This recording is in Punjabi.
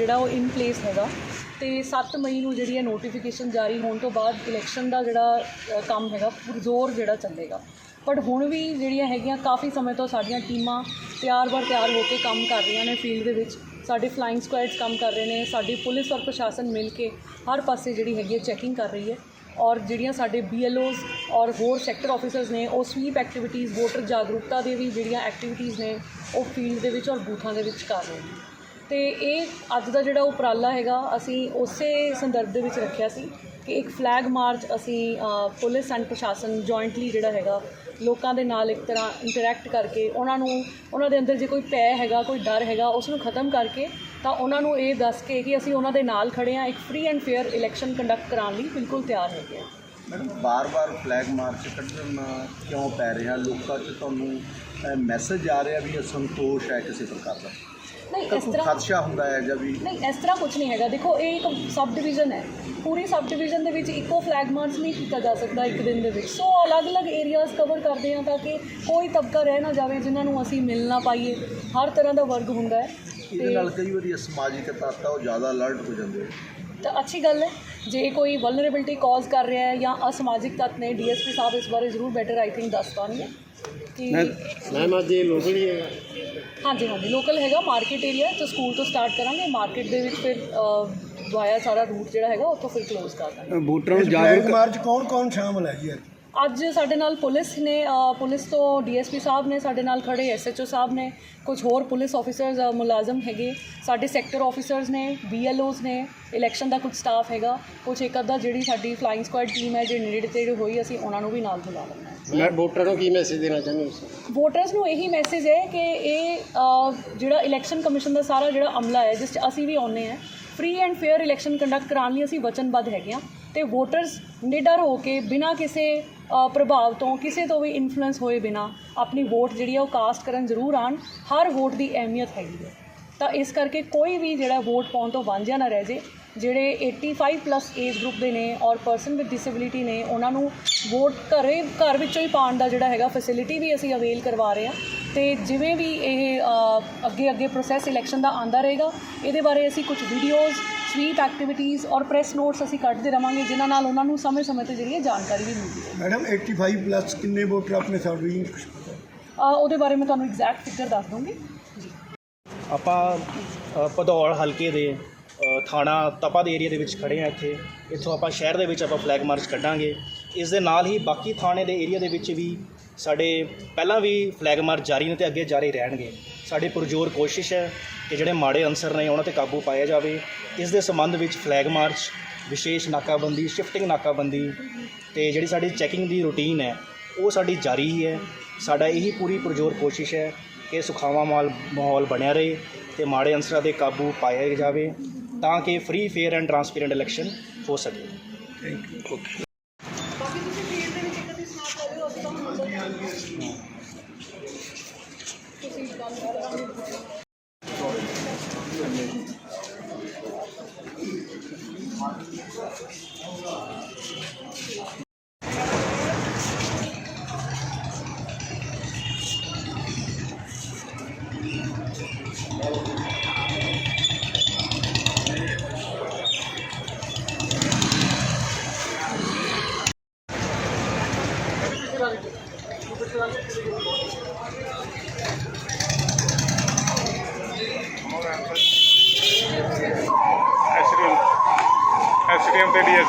ਜਿਹੜਾ ਉਹ ਇਨ ਪਲੇਸ ਹੈਗਾ। ਤੇ 7 ਮਈ ਨੂੰ ਜਿਹੜੀ ਹੈ ਨੋਟੀਫਿਕੇਸ਼ਨ ਜਾਰੀ ਹੋਣ ਤੋਂ ਬਾਅਦ ਇਲੈਕਸ਼ਨ ਦਾ ਜਿਹੜਾ ਕੰਮ ਹੈਗਾ ਪੁਰਜ਼ੋਰ ਜਿਹੜਾ ਚੱਲੇਗਾ। ਬਟ ਹੁਣ ਵੀ ਜਿਹੜੀਆਂ ਹੈਗੀਆਂ, ਕਾਫੀ ਸਮੇਂ ਤੋਂ ਸਾਡੀਆਂ ਟੀਮਾਂ ਤਿਆਰ ਬਰ ਤਿਆਰ ਹੋ ਕੇ ਕੰਮ ਕਰ ਰਹੀਆਂ ਨੇ ਫੀਲਡ ਦੇ ਵਿੱਚ। ਸਾਡੇ ਫਲਾਈਂਗ ਸਕੁਐਡਸ ਕੰਮ ਕਰ ਰਹੇ ਨੇ, ਸਾਡੀ ਪੁਲਿਸ ਔਰ ਪ੍ਰਸ਼ਾਸਨ ਮਿਲ ਕੇ ਹਰ ਪਾਸੇ ਜਿਹੜੀ ਹੈਗੀ ਹੈ ਚੈਕਿੰਗ ਕਰ ਰਹੀ ਹੈ। ਔਰ ਜਿਹੜੀਆਂ ਸਾਡੇ BLOs ਔਰ ਹੋਰ ਸੈਕਟਰ ਆਫੀਸਰਸ ਨੇ, ਉਹ ਸਵੀਪ ਐਕਟੀਵਿਟੀਜ਼ ਵੋਟਰ ਜਾਗਰੂਕਤਾ ਦੇ ਵੀ ਜਿਹੜੀਆਂ ਐਕਟੀਵਿਟੀਜ਼ ਨੇ, ਉਹ ਫੀਲਡ ਦੇ ਵਿੱਚ ਔਰ ਬੂਥਾਂ ਦੇ ਵਿੱਚ ਕਰ ਰਹੇ ਨੇ। ਤੇ ਇਹ ਅੱਜ ਦਾ ਜਿਹੜਾ ਉਪਰਾਲਾ ਹੈਗਾ, ਅਸੀਂ ਉਸੇ ਸੰਦਰਭ ਦੇ ਵਿੱਚ ਰੱਖਿਆ ਸੀ ਕਿ ਇੱਕ ਫਲੈਗ ਮਾਰਚ ਅਸੀਂ ਪੁਲਿਸ ਐਂਡ ਪ੍ਰਸ਼ਾਸਨ ਜੁਆਇੰਟਲੀ ਜਿਹੜਾ ਹੈਗਾ, ਲੋਕਾਂ ਦੇ ਨਾਲ ਇੱਕ ਤਰ੍ਹਾਂ ਇੰਟਰੈਕਟ ਕਰਕੇ ਉਹਨਾਂ ਨੂੰ, ਉਹਨਾਂ ਦੇ ਅੰਦਰ ਜੇ ਕੋਈ ਪੈ ਹੈਗਾ, ਕੋਈ ਡਰ ਹੈਗਾ, ਉਸ ਨੂੰ ਖਤਮ ਕਰਕੇ ਤਾਂ ਉਹਨਾਂ ਨੂੰ ਇਹ ਦੱਸ ਕੇ ਕਿ ਅਸੀਂ ਉਹਨਾਂ ਦੇ ਨਾਲ ਖੜੇ ਹਾਂ, ਇੱਕ free and fair election conduct ਕਰਾਉਣ ਲਈ ਬਿਲਕੁਲ ਤਿਆਰ ਹੈਗੇ ਆ ਮੈਡਮ ਬਾਰ-ਬਾਰ ਫਲੈਗ ਮਾਰਚ ਕੱਢਣ ਕਿਉਂ ਪੈ ਰਿਹਾ? ਲੋਕਾਂ 'ਚ ਤੁਹਾਨੂੰ ਮੈਸੇਜ ਆ ਰਿਹਾ ਵੀ ਅਸੰਤੋਸ਼ ਹੈ ਕਿਸੇ ਪ੍ਰਕਾਰ ਦਾ? ਨਹੀਂ ਇਸ ਕੋਈ ਤਰ੍ਹਾਂ ਖਦਸ਼ਾ ਹੁੰਦਾ ਹੈ ਜਾਂ ਵੀ? ਨਹੀਂ ਇਸ ਤਰ੍ਹਾਂ ਕੁਝ ਨਹੀਂ ਹੈਗਾ। ਦੇਖੋ ਇਹ ਇੱਕ ਸਬ ਡਿਵੀਜ਼ਨ ਹੈ। ਪੂਰੀ ਸਬ ਡਿਵੀਜ਼ਨ ਦੇ ਵਿੱਚ ਇੱਕੋ ਫਲੈਗ ਮਾਰਚ ਨਹੀਂ ਕੀਤਾ ਜਾ ਸਕਦਾ ਇੱਕ ਦਿਨ ਦੇ ਵਿੱਚ। ਸੋ ਅਲੱਗ-ਅਲੱਗ ਏਰੀਆਜ਼ ਕਵਰ ਕਰਦੇ ਹਾਂ ਤਾਂ ਕਿ ਕੋਈ ਤਬਕਾ ਰਹਿ ਨਾ ਜਾਵੇ ਜਿਨ੍ਹਾਂ ਨੂੰ ਅਸੀਂ ਮਿਲ ਨਾ ਪਾਈਏ। ਹਰ ਤਰ੍ਹਾਂ ਦਾ ਵਰਗ ਹੁੰਦਾ ਹੈ। ਇਹਦੇ ਨਾਲ ਕਈ ਵਾਰੀ ਸਮਾਜਿਕ ਤੱਤ ਉਹ ਜ਼ਿਆਦਾ ਅਲਰਟ ਹੋ ਜਾਂਦੇ ਤਾਂ ਅੱਛੀ ਗੱਲ ਹੈ। ਜੇ ਕੋਈ ਵਲਨਰੇਬਿਲਟੀ ਕਾਜ਼ ਕਰ ਰਿਹਾ ਹੈ ਜਾਂ ਅਸਮਾਜਿਕ ਤੱਤ ਨੇ ਡੀਐਸਪੀ ਸਾਹਿਬ ਇਸ ਬਾਰੇ ਜ਼ਰੂਰ ਬੈਟਰ ਆਈ ਥਿੰਕ ਦੱਸ ਪਾਣਗੇ ਕਿ ਮੈਮ ਅੱਜ ਇਹ ਲੋਕਲ ਹੀ ਹੈਗਾ। ਹਾਂਜੀ ਹਾਂਜੀ। ਲੋਕਲ ਹੈਗਾ ਮਾਰਕੀਟ ਏਰੀਆ ਤੋਂ ਸਕੂਲ ਤੋਂ ਸਟਾਰਟ ਕਰਾਂਗੇ। ਮਾਰਕੀਟ ਦੇ ਵਿੱਚ ਫਿਰ ਵਾਇਆ ਸਾਰਾ ਰੂਟ ਜਿਹੜਾ ਹੈਗਾ ਉੱਥੋਂ ਫਿਰ ਕਲੋਜ਼ ਕਰ ਦਾਂਗੇ। ਵੋਟਰਾਂ ਨੂੰ ਜਾਗਰੂਕ ਮਾਰਚ ਕੌਣ ਕੌਣ ਸ਼ਾਮਲ ਹੈ ਜੀ ਅੱਜ ਸਾਡੇ ਨਾਲ ਪੁਲਿਸ ਨੇ ਪੁਲਿਸ ਤੋਂ ਡੀਐਸਪੀ ਸਾਹਿਬ ਨੇ ਸਾਡੇ ਨਾਲ ਖੜੇ ਐਸਐਚਓ ਸਾਹਿਬ ਨੇ ਕੁਝ ਹੋਰ ਪੁਲਿਸ ਆਫੀਸਰਸ ਮੁਲਾਜ਼ਮ ਹੈਗੇ। ਸਾਡੇ ਸੈਕਟਰ ਆਫੀਸਰਸ ਨੇ ਬੀਐਲਓਸ ਨੇ ਇਲੈਕਸ਼ਨ ਦਾ ਕੁਝ ਸਟਾਫ ਹੈਗਾ। ਕੁਝ ਇੱਕ ਅੱਧਾ ਜਿਹੜੀ ਸਾਡੀ ਫਲਾਈਂਗ ਸਕੁਐਡ ਟੀਮ ਹੈ ਜਿਹੜੀ ਨੇੜੇ ਤੇੜੇ ਹੋਈ ਅਸੀਂ ਉਹਨਾਂ ਨੂੰ ਵੀ ਨਾਲ ਬੁਲਾ ਲੈਣਾ ਹੈ। ਮੈਂ ਵੋਟਰਾਂ ਨੂੰ ਕੀ ਮੈਸੇਜ ਦੇਣਾ ਚਾਹੁੰਦੇ ਹੋ? ਵੋਟਰਸ ਨੂੰ ਇਹੀ ਮੈਸੇਜ ਹੈ ਕਿ ਇਹ ਜਿਹੜਾ ਇਲੈਕਸ਼ਨ ਕਮਿਸ਼ਨ ਦਾ ਸਾਰਾ ਜਿਹੜਾ ਅਮਲਾ ਹੈ ਜਿਸ 'ਚ ਅਸੀਂ ਵੀ ਆਉਂਦੇ ਹਾਂ free and fair election conduct ਕਰਾਉਣ ਲਈ ਅਸੀਂ ਵਚਨਬੱਧ ਹੈਗੇ ਹਾਂ। ਤੇ ਵੋਟਰਸ ਨਿਡਰ ਹੋ ਕੇ ਬਿਨਾਂ ਕਿਸੇ ਪ੍ਰਭਾਵ ਤੋਂ ਕਿਸੇ ਤੋਂ ਵੀ ਇਨਫਲੂਐਂਸ ਹੋਏ ਬਿਨਾਂ ਆਪਣੀ ਵੋਟ ਜਿਹੜੀ ਆ ਉਹ ਕਾਸਟ ਕਰਨ ਜ਼ਰੂਰ ਆਣ ਹਰ ਵੋਟ ਦੀ ਅਹਿਮੀਅਤ ਹੈਗੀ ਹੈ ਤਾਂ ਇਸ ਕਰਕੇ ਕੋਈ ਵੀ ਜਿਹੜਾ ਵੋਟ ਪਾਉਣ ਤੋਂ ਵਾਂਝਿਆ ਨਾ ਰਹਿ ਜੇ, ਜਿਹੜੇ 85 ਪਲੱਸ ਏਜ ਗਰੁੱਪ ਦੇ ਨੇ ਔਰ ਪਰਸਨ ਵਿਦ ਡਿਸੇਬਿਲਿਟੀ ਨੇ, ਉਹਨਾਂ ਨੂੰ ਵੋਟ ਘਰੇ, ਘਰ ਵਿੱਚੋਂ ਹੀ ਪਾਉਣ ਦਾ ਜਿਹੜਾ ਹੈਗਾ ਫੈਸਿਲਿਟੀ ਵੀ ਅਸੀਂ ਅਵੇਲ ਕਰਵਾ ਰਹੇ ਹਾਂ। ਤੇ ਜਿਵੇਂ ਵੀ ਇਹ ਅ, ਅੱਗੇ ਅੱਗੇ ਪ੍ਰੋਸੈਸ ਇਲੈਕਸ਼ਨ ਦਾ ਆਂਦਾ ਰਹੇਗਾ ਇਹਦੇ ਬਾਰੇ ਅਸੀਂ ਕੁਝ ਵੀਡੀਓਜ਼ ਸਵੀਪ ਐਕਟੀਵਿਟੀਜ਼ ਔਰ ਪ੍ਰੈਸ ਨੋਟਸ ਅਸੀਂ ਕੱਢਦੇ ਰਵਾਂਗੇ ਜਿਨ੍ਹਾਂ ਨਾਲ ਉਹਨਾਂ ਨੂੰ ਸਮੇਂ-ਸਮੇਂ ਤੇ ਜਿਹੜੀ ਜਾਣਕਾਰੀ ਵੀ ਮਿਲਦੀ ਹੈ। ਮੈਡਮ 85 ਪਲੱਸ ਕਿੰਨੇ ਵੋਟਰ ਆਪਣੇ ਸਰਵਿੰਗ ਉਹਦੇ ਬਾਰੇ ਮੈਂ ਤੁਹਾਨੂੰ ਐਗਜ਼ੈਕਟ ਫਿਗਰ ਦੱਸ ਦੂੰਗੀ ਆਪਾਂ ਭਦੌੜ ਹਲਕੇ ਦੇ ਥਾਣਾ ਤਪਾ ਦੇ ਏਰੀਆ ਦੇ ਵਿੱਚ ਖੜੇ ਆ ਇੱਥੇ। ਇੱਥੋਂ ਆਪਾਂ ਸ਼ਹਿਰ ਦੇ ਵਿੱਚ ਆਪਾਂ ਫਲੈਗ ਮਾਰਚ ਕੱਢਾਂਗੇ। ਇਸ ਦੇ ਨਾਲ ਹੀ ਬਾਕੀ ਥਾਣੇ ਦੇ ਏਰੀਆ ਦੇ ਵਿੱਚ ਵੀ ਸਾਡੇ ਪਹਿਲਾਂ ਵੀ ਫਲੈਗ ਮਾਰਚ ਜਾਰੀ ਨੇ ਤੇ ਅੱਗੇ ਜਾਰੀ ਰਹਿਣਗੇ। ਸਾਡੀ ਪੁਰਜੋਰ ਕੋਸ਼ਿਸ਼ ਹੈ ਕਿ ਜਿਹੜੇ ਮਾੜੇ ਅਨਸਰ ਨੇ ਉਹਨਾਂ ਤੇ ਕਾਬੂ ਪਾਇਆ ਜਾਵੇ। ਇਸ ਦੇ ਸੰਬੰਧ ਵਿੱਚ ਫਲੈਗ ਮਾਰਚ ਵਿਸ਼ੇਸ਼ ਨਾਕਾਬੰਦੀ ਸ਼ਿਫਟਿੰਗ ਨਾਕਾਬੰਦੀ ਤੇ ਜਿਹੜੀ ਸਾਡੀ ਚੈਕਿੰਗ ਦੀ ਰੂਟੀਨ ਹੈ, ਉਹ ਸਾਡੀ ਜਾਰੀ ਹੀ ਹੈ। ਸਾਡਾ ਇਹੀ ਪੂਰੀ ਪੁਰਜੋਰ ਕੋਸ਼ਿਸ਼ ਹੈ ਕਿ ਸੁਖਾਵਾਂ ਮਾਲ, ਮਾਹੌਲ ਬਣਿਆ ਰਹੇ ਤੇ ਮਾੜੇ ਅਨਸਰਾਂ ਦੇ ਕਾਬੂ ਪਾਇਆ ਜਾਵੇ ਤਾਂ ਕਿ free fair and transparent election ਹੋ ਸਕੇ। ਬਾਕੀ ਤੁਸੀਂ ਫੀਲਡ ਦੇ ਵਿੱਚ ਇੱਕ ਅੱਧੀ ਸਮਾਰਟ ਕਰ ਰਹੇ ਹੋ ਅਸੀਂ ਤੁਹਾਨੂੰ ਤੁਸੀਂ ਗੱਲ tempo ele ia